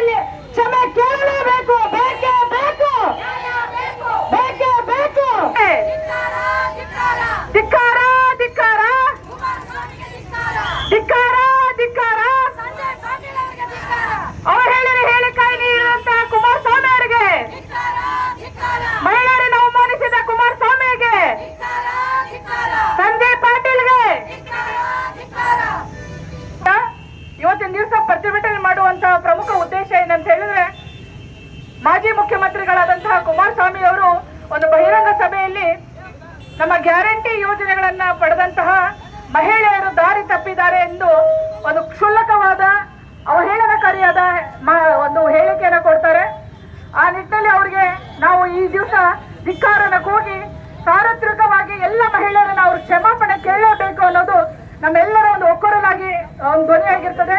そ。ನಮ್ಮ guarantee ಯೋಜನೆಗಳನ್ನ ಪಡೆದಂತಹ ಮಹಿಳೆಯರು ದಾರಿ ತಪ್ಪಿದ್ದಾರೆ ಎಂದು ಒಂದು ಕ್ಷುಲ್ಲಕವಾದ, ಅವಹೇಳನಕಾರಿಯಾದ ಒಂದು ಹೇಳಿಕೆಯನ್ನು ಕೊಡ್ತಾರೆ. ಆ ನಿಟ್ಟಿನಲ್ಲಿ ಅವರಿಗೆ ನಾವು ಈ ದಿವಸ ಧಿಕ್ಕಾರನ ಕೂಗಿ ಸಾರ್ವತ್ರಿಕವಾಗಿ ಎಲ್ಲ ಮಹಿಳೆಯರನ್ನು ಅವರು ಕ್ಷಮಾಪಣೆ ಕೇಳಬೇಕು ಅನ್ನೋದು ನಮ್ಮೆಲ್ಲರ ಒಂದು ಒಕ್ಕೊರಲಾಗಿ, ಒಂದು ಧ್ವನಿಯಾಗಿರ್ತದೆ.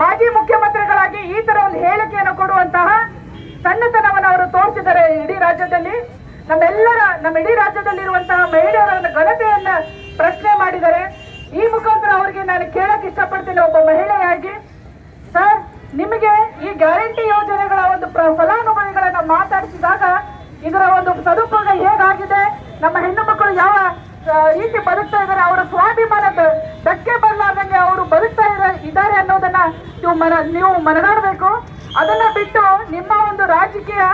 ಮಾಜಿ ಮುಖ್ಯಮಂತ್ರಿಗಳಾಗಿ ಈ ತರ ಒಂದು ಹೇಳಿಕೆಯನ್ನು ಕೊಡುವಂತಹ ಸಣ್ಣತನವನ್ನು ಅವರು ತೋರಿಸಿದ್ದಾರೆ ಇಡೀ ರಾಜ್ಯದಲ್ಲಿ. ನಮ್ಮೆಲ್ಲರ, ನಮ್ಮ ಇಡೀ ರಾಜ್ಯದಲ್ಲಿರುವಂತಹ ಮಹಿಳೆಯರ ಘನತೆಯನ್ನ ಪ್ರಶ್ನೆ ಮಾಡಿದ್ದಾರೆ ಈ ಮುಖಾಂತರ ಅವರಿಗೆ ನಾನು ಕೇಳಕ್ ಇಷ್ಟಪಡ್ತೀನಿ ಒಬ್ಬ ಮಹಿಳೆಯಾಗಿ. ಸರ್, ನಿಮಗೆ ಈ ಗ್ಯಾರಂಟಿ ಯೋಜನೆಗಳ ಒಂದು ಫಲಾನುಭವಿಗಳನ್ನ ಮಾತಾಡಿಸಿದಾಗ ಇದರ ಒಂದು ಸದುಪಯೋಗ ಹೇಗಾಗಿದೆ? ನಮ್ಮ ಹೆಣ್ಣು ಮಕ್ಕಳು ಯಾವ ರೀತಿ ಬದುಕ್ತಾ ಇದ್ದಾರೆ, ಅವರ ಸ್ವಾಭಿಮಾನದ ಧಕ್ಕೆ ಬರಲಾರ್ದಂಗೆ ಅವರು ಬದುಕ್ತಾ ಇದ್ದಾರೆ ಅನ್ನೋದನ್ನ ನೀವು ಮನ ನೀವು ಮನಗಾಡಬೇಕು. ಅದನ್ನ ಬಿಟ್ಟು ನಿಮ್ಮ ಒಂದು ರಾಜಕೀಯ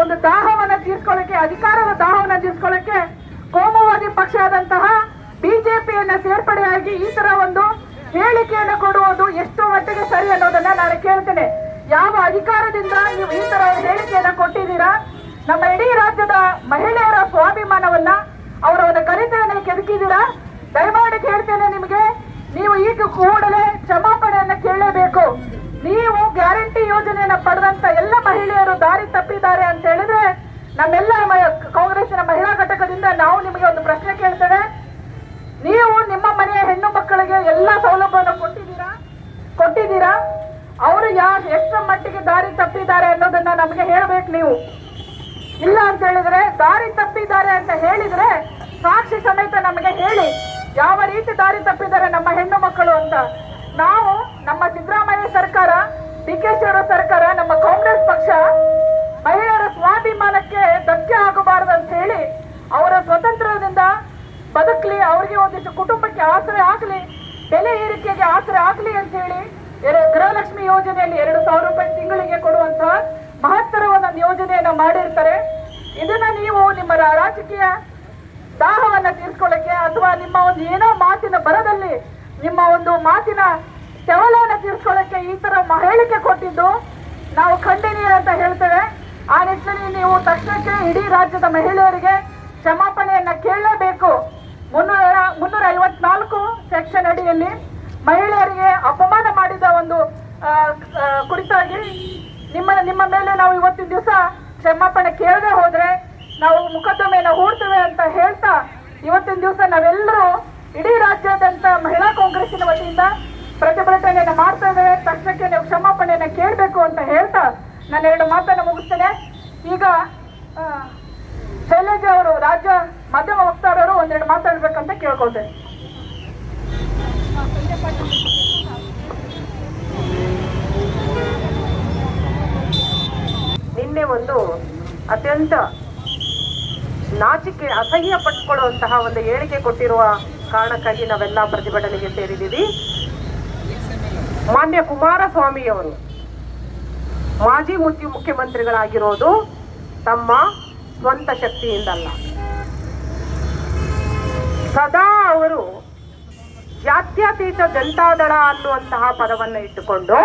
ಒಂದು ದಾಹವನ್ನ ತೀರ್ಸ್ಕೊಳ್ಳಕ್ಕೆ, ಅಧಿಕಾರದ ದಾಹವನ್ನ ತೀರ್ಸ್ಕೊಳ್ಳಕ್ಕೆ ಕೋಮುವಾದಿ ಪಕ್ಷ ಆದಂತಹ ಬಿಜೆಪಿಯನ್ನ ಸೇರ್ಪಡೆಯಾಗಿ ಈ ತರ ಒಂದು ಹೇಳಿಕೆಯನ್ನು ಕೊಡುವುದು ಎಷ್ಟು ಮಟ್ಟಿಗೆ ಸರಿ ಅನ್ನೋದನ್ನ ನಾನು ಕೇಳ್ತೇನೆ. ಯಾವ ಅಧಿಕಾರದಿಂದ ನೀವು ಈ ತರ ಹೇಳಿಕೆಯನ್ನ ಕೊಟ್ಟಿದ್ದೀರಾ? ನಮ್ಮ ಇಡೀ ರಾಜ್ಯದ ಮಹಿಳೆಯರ ಸ್ವಾಭಿಮಾನವನ್ನ ಅವರ ಒಂದು ಘನತೆಯನ್ನ ಕೆದಕಿದ್ದೀರಾ ದಯಮಾಡಿ ಕೇಳ್ತೇನೆ ನಿಮಗೆ. ನೀವು ಈಗ ಕೂಡಲೇ ಕ್ಷಮಾಪಣೆಯನ್ನ ನಮ್ಮೆಲ್ಲ ಕಾಂಗ್ರೆಸ್ನ ಮಹಿಳಾ ಘಟಕದಿಂದ ನಾವು ನಿಮಗೆ ಒಂದು ಪ್ರಶ್ನೆ ಕೇಳ್ತೇವೆ. ನೀವು ನಿಮ್ಮ ಮನೆಯ ಹೆಣ್ಣು ಮಕ್ಕಳಿಗೆ ಎಲ್ಲ ಸೌಲಭ್ಯವನ್ನು ಕೊಟ್ಟಿದ್ದೀರಾ? ಕೊಟ್ಟಿದ್ದೀರಾ? ಅವರು ಯಾರು ಎಷ್ಟರ ಮಟ್ಟಿಗೆ ದಾರಿ ತಪ್ಪಿದ್ದಾರೆ ಅನ್ನೋದನ್ನ ನಮಗೆ ಹೇಳ್ಬೇಕು ನೀವು. ಇಲ್ಲ ಅಂತ ಹೇಳಿದ್ರೆ, ದಾರಿ ತಪ್ಪಿದ್ದಾರೆ ಅಂತ ಹೇಳಿದ್ರೆ ಸಾಕ್ಷಿ ಸಮೇತ ನಮಗೆ ಹೇಳಿ. ಯಾವ ರೀತಿ ದಾರಿ ತಪ್ಪಿದ್ದಾರೆ ನಮ್ಮ ಹೆಣ್ಣು ಮಕ್ಕಳು ಅಂತ. ನಾವು ನಮ್ಮ ಸಿದ್ದರಾಮಯ್ಯ ಸರ್ಕಾರ, ಡಿ ಕೆ ಶಿವರ ಸರ್ಕಾರ, ನಮ್ಮ ಕಾಂಗ್ರೆಸ್ ಪಕ್ಷ ಮಹಿಳೆಯರ ಸ್ವಾಭಿಮಾನಕ್ಕೆ ಧಕ್ಕೆ ಆಗಬಾರದು ಅಂತ ಹೇಳಿ ಅವರ ಸ್ವತಂತ್ರದಿಂದ ಬದುಕಲಿ, ಅವರಿಗೆ ಒಂದಿಷ್ಟು ಕುಟುಂಬಕ್ಕೆ ಆಸರೆ ಆಗಲಿ, ಬೆಲೆ ಏರಿಕೆಗೆ ಆಸರೆ ಆಗಲಿ ಅಂತ ಹೇಳಿ ಗೃಹಲಕ್ಷ್ಮಿ ಯೋಜನೆಯಲ್ಲಿ ಎರಡು ಸಾವಿರ ರೂಪಾಯಿ ತಿಂಗಳಿಗೆ ಕೊಡುವಂತಹ ಮಹತ್ತರವಾದ ಯೋಜನೆಯನ್ನ ಮಾಡಿರ್ತಾರೆ. ಇದನ್ನ ನೀವು ನಿಮ್ಮ ರಾಜಕೀಯ ದಾಹವನ್ನ ತೀರ್ಸ್ಕೊಳ್ಳಕ್ಕೆ ಅಥವಾ ನಿಮ್ಮ ಒಂದು ಏನೋ ಮಾತಿನ ಬರದಲ್ಲಿ ನಿಮ್ಮ ಒಂದು ಮಾತಿನ ತೆವಲನ್ನ ತೀರ್ಸ್ಕೊಳ್ಳಕ್ಕೆ ಈ ತರ ಹೇಳಿಕೆ ಕೊಟ್ಟಿದ್ದು ನಾವು ಖಂಡನೀಯ ಅಂತ ಹೇಳ್ತೇವೆ. ಆ ನಿಟ್ಟಿನಲ್ಲಿ ನೀವು ತಕ್ಷಣಕ್ಕೆ ಇಡೀ ರಾಜ್ಯದ ಮಹಿಳೆಯರಿಗೆ ಕ್ಷಮಾಪಣೆಯನ್ನ ಕೇಳಲೇಬೇಕು. ಮುನ್ನೂರ ಮುನ್ನೂರ ಐವತ್ನಾಲ್ಕು ಸೆಕ್ಷನ್ ಅಡಿಯಲ್ಲಿ ಮಹಿಳೆಯರಿಗೆ ಅಪಮಾನ ಮಾಡಿದ ಒಂದು ಕುರಿತಾಗಿ ನಿಮ್ಮ ನಿಮ್ಮ ಮೇಲೆ ನಾವು ಇವತ್ತಿನ ದಿವಸ ಕ್ಷಮಾಪಣೆ ಕೇಳದೆ ಹೋದ್ರೆ ನಾವು ಮೊಕದ್ದಮೆಯನ್ನು ಹೂಡ್ತೇವೆ ಅಂತ ಹೇಳ್ತಾ ಇವತ್ತಿನ ದಿವಸ ನಾವೆಲ್ಲರೂ ಇಡೀ ರಾಜ್ಯಾದ್ಯಂತ ಮಹಿಳಾ ಕಾಂಗ್ರೆಸ್ಸಿನ ವತಿಯಿಂದ ಪ್ರತಿಭಟನೆಯನ್ನು ಮಾಡ್ತಾ ಇದ್ದೇವೆ. ತಕ್ಷಣಕ್ಕೆ ನೀವು ಕ್ಷಮಾಪಣೆಯನ್ನು ಕೇಳಬೇಕು ಅಂತ ಹೇಳ್ತಾ ನಾನು ಎರಡು ಮಾತನ್ನು ಮುಗಿಸ್ತೇನೆ. ಈಗ ಶೈಲೇಜ್ ಅವರು ರಾಜ್ಯ ಮಾಧ್ಯಮ ವಕ್ತಾರರು ಒಂದೆರಡು ಮಾತಾಡ್ಬೇಕಂತ ಕೇಳ್ಕೊಳ್ತೇನೆ. ನಿನ್ನೆ ಒಂದು ಅತ್ಯಂತ ನಾಚಿಕೆ, ಅಸಹ್ಯ ಪಟ್ಟುಕೊಳ್ಳುವಂತಹ ಒಂದು ಹೇಳಿಕೆ ಕೊಟ್ಟಿರುವ ಕಾರಣಕ್ಕಾಗಿ ನಾವೆಲ್ಲ ಪ್ರತಿಭಟನೆಗೆ ಸೇರಿದ್ದೀವಿ. ಮಾನ್ಯ ಕುಮಾರಸ್ವಾಮಿಯವರು ಮಾಜಿ ಮುಖ್ಯ ಮುಖ್ಯಮಂತ್ರಿಗಳಾಗಿರೋದು ತಮ್ಮ ಸ್ವಂತ ಶಕ್ತಿಯಿಂದಲ್ಲ. ಸದಾ ಅವರು ಜಾತ್ಯತೀತ ಜನತಾದಳ ಅನ್ನುವಂತಹ ಪದವನ್ನ ಇಟ್ಟುಕೊಂಡು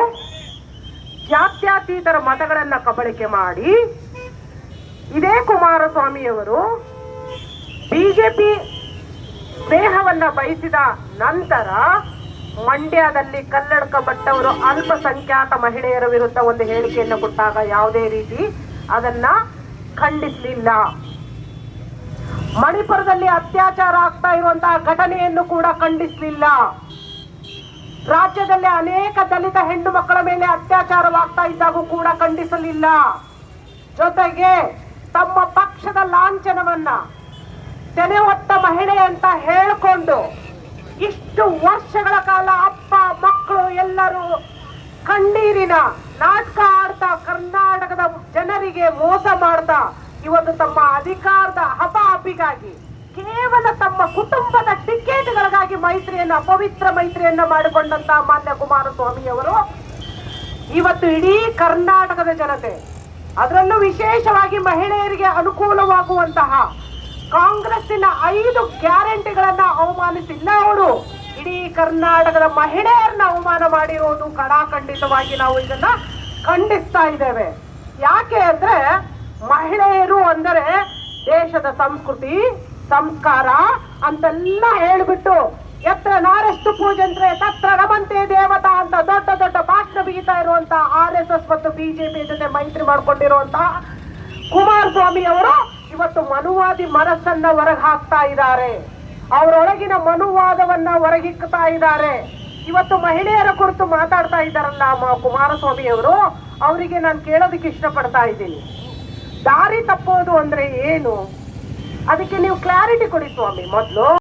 ಜಾತ್ಯತೀತರ ಮತಗಳನ್ನು ಕಬಳಿಕೆ ಮಾಡಿ ಇದೇ ಕುಮಾರಸ್ವಾಮಿಯವರು ಬಿಜೆಪಿ ಸ್ನೇಹವನ್ನ ಬಯಸಿದ ನಂತರ ಮಂಡ್ಯದಲ್ಲಿ ಕಲ್ಲಡ್ಕ ಭಟ್ಟವರು ಅಲ್ಪಸಂಖ್ಯಾತ ಮಹಿಳೆಯರ ವಿರುದ್ಧ ಒಂದು ಹೇಳಿಕೆಯನ್ನು ಕೊಟ್ಟಾಗ ಯಾವುದೇ ರೀತಿ ಅದನ್ನ ಖಂಡಿಸಲಿಲ್ಲ. ಮಣಿಪುರದಲ್ಲಿ ಅತ್ಯಾಚಾರ ಆಗ್ತಾ ಇರುವಂತಹ ಘಟನೆಯನ್ನು ಕೂಡ ಖಂಡಿಸಲಿಲ್ಲ. ರಾಜ್ಯದಲ್ಲಿ ಅನೇಕ ದಲಿತ ಹೆಣ್ಣು ಮಕ್ಕಳ ಮೇಲೆ ಅತ್ಯಾಚಾರವಾಗ್ತಾ ಇದ್ದಾಗೂ ಕೂಡ ಖಂಡಿಸಲಿಲ್ಲ. ಜೊತೆಗೆ ತಮ್ಮ ಪಕ್ಷದ ಲಾಂಛನವನ್ನ ತೆನೆ ಹೊತ್ತ ಮಹಿಳೆ ಅಂತ ಹೇಳಿಕೊಂಡು ಇಷ್ಟು ವರ್ಷಗಳ ಕಾಲ ಅಪ್ಪ, ಮಕ್ಕಳು ಎಲ್ಲರೂ ಕಣ್ಣೀರಿನ ನಾಟಕ ಆಡ್ತಾ ಕರ್ನಾಟಕದ ಜನರಿಗೆ ಮೋಸ ಮಾಡ್ತಾ ಇವತ್ತು ತಮ್ಮ ಅಧಿಕಾರದ ಹಪಾಪಿಗಾಗಿ ಕೇವಲ ತಮ್ಮ ಕುಟುಂಬದ ಟಿಕೆಟ್ಗಳಿಗಾಗಿ ಮೈತ್ರಿಯನ್ನ ಅಪವಿತ್ರ ಮೈತ್ರಿಯನ್ನ ಮಾಡಿಕೊಂಡಂತ ಮಾನ್ಯ ಕುಮಾರಸ್ವಾಮಿಯವರು, ಇವತ್ತು ಇಡೀ ಕರ್ನಾಟಕದ ಜನತೆ, ಅದರಲ್ಲೂ ವಿಶೇಷವಾಗಿ ಮಹಿಳೆಯರಿಗೆ ಅನುಕೂಲವಾಗುವಂತಹ ಕಾಂಗ್ರೆಸ್ಸಿನ ಐದು ಗ್ಯಾರಂಟಿಗಳನ್ನ ಅವಮಾನಿಸಿಲ್ಲ ಅವರು. ಇಡೀ ಕರ್ನಾಟಕದ ಮಹಿಳೆಯರನ್ನ ಅವಮಾನ ಮಾಡಿರೋದು ಕಡಾಖಂಡಿತವಾಗಿ ನಾವು ಇದನ್ನ ಖಂಡಿಸ್ತಾ ಇದ್ದೇವೆ. ಯಾಕೆ ಅಂದ್ರೆ ಮಹಿಳೆಯರು ಅಂದರೆ ದೇಶದ ಸಂಸ್ಕೃತಿ, ಸಂಸ್ಕಾರ ಅಂತೆಲ್ಲ ಹೇಳ್ಬಿಟ್ಟು ಎತ್ರ ನಾರೆಷ್ಟು ಅಂದ್ರೆ ತತ್ರ ರಮಂತೆ ದೇವತಾ ಅಂತ ದೊಡ್ಡ ದೊಡ್ಡ ಭಾಷಣ ಬಿಗಿತಾ ಇರುವಂತಹ ಆರ್ ಎಸ್ ಎಸ್ ಮತ್ತು ಬಿಜೆಪಿ ಜೊತೆ ಮೈತ್ರಿ ಮಾಡಿಕೊಂಡಿರುವಂತಹ ಕುಮಾರಸ್ವಾಮಿ ಅವರು ಇವತ್ತು ಮನುವಾದಿ ಮನಸ್ಸನ್ನ ಹೊರಗೆ ಹಾಕ್ತಾ ಇದ್ದಾರೆ. ಅವರೊಳಗಿನ ಮನುವಾದವನ್ನ ಹೊರಗಿಕ್ತಾ ಇದ್ದಾರೆ. ಇವತ್ತು ಮಹಿಳೆಯರ ಕುರಿತು ಮಾತಾಡ್ತಾ ಇದ್ದಾರಲ್ಲ ಕುಮಾರಸ್ವಾಮಿ ಅವರು, ಅವರಿಗೆ ನಾನು ಕೇಳೋದಕ್ಕೆ ಇಷ್ಟಪಡ್ತಾ ಇದ್ದೀನಿ. ದಾರಿ ತಪ್ಪೋದು ಅಂದ್ರೆ ಏನು? ಅದಕ್ಕೆ ನೀವು ಕ್ಲಾರಿಟಿ ಕೊಡಿ ಸ್ವಾಮಿ, ಮೊದಲು.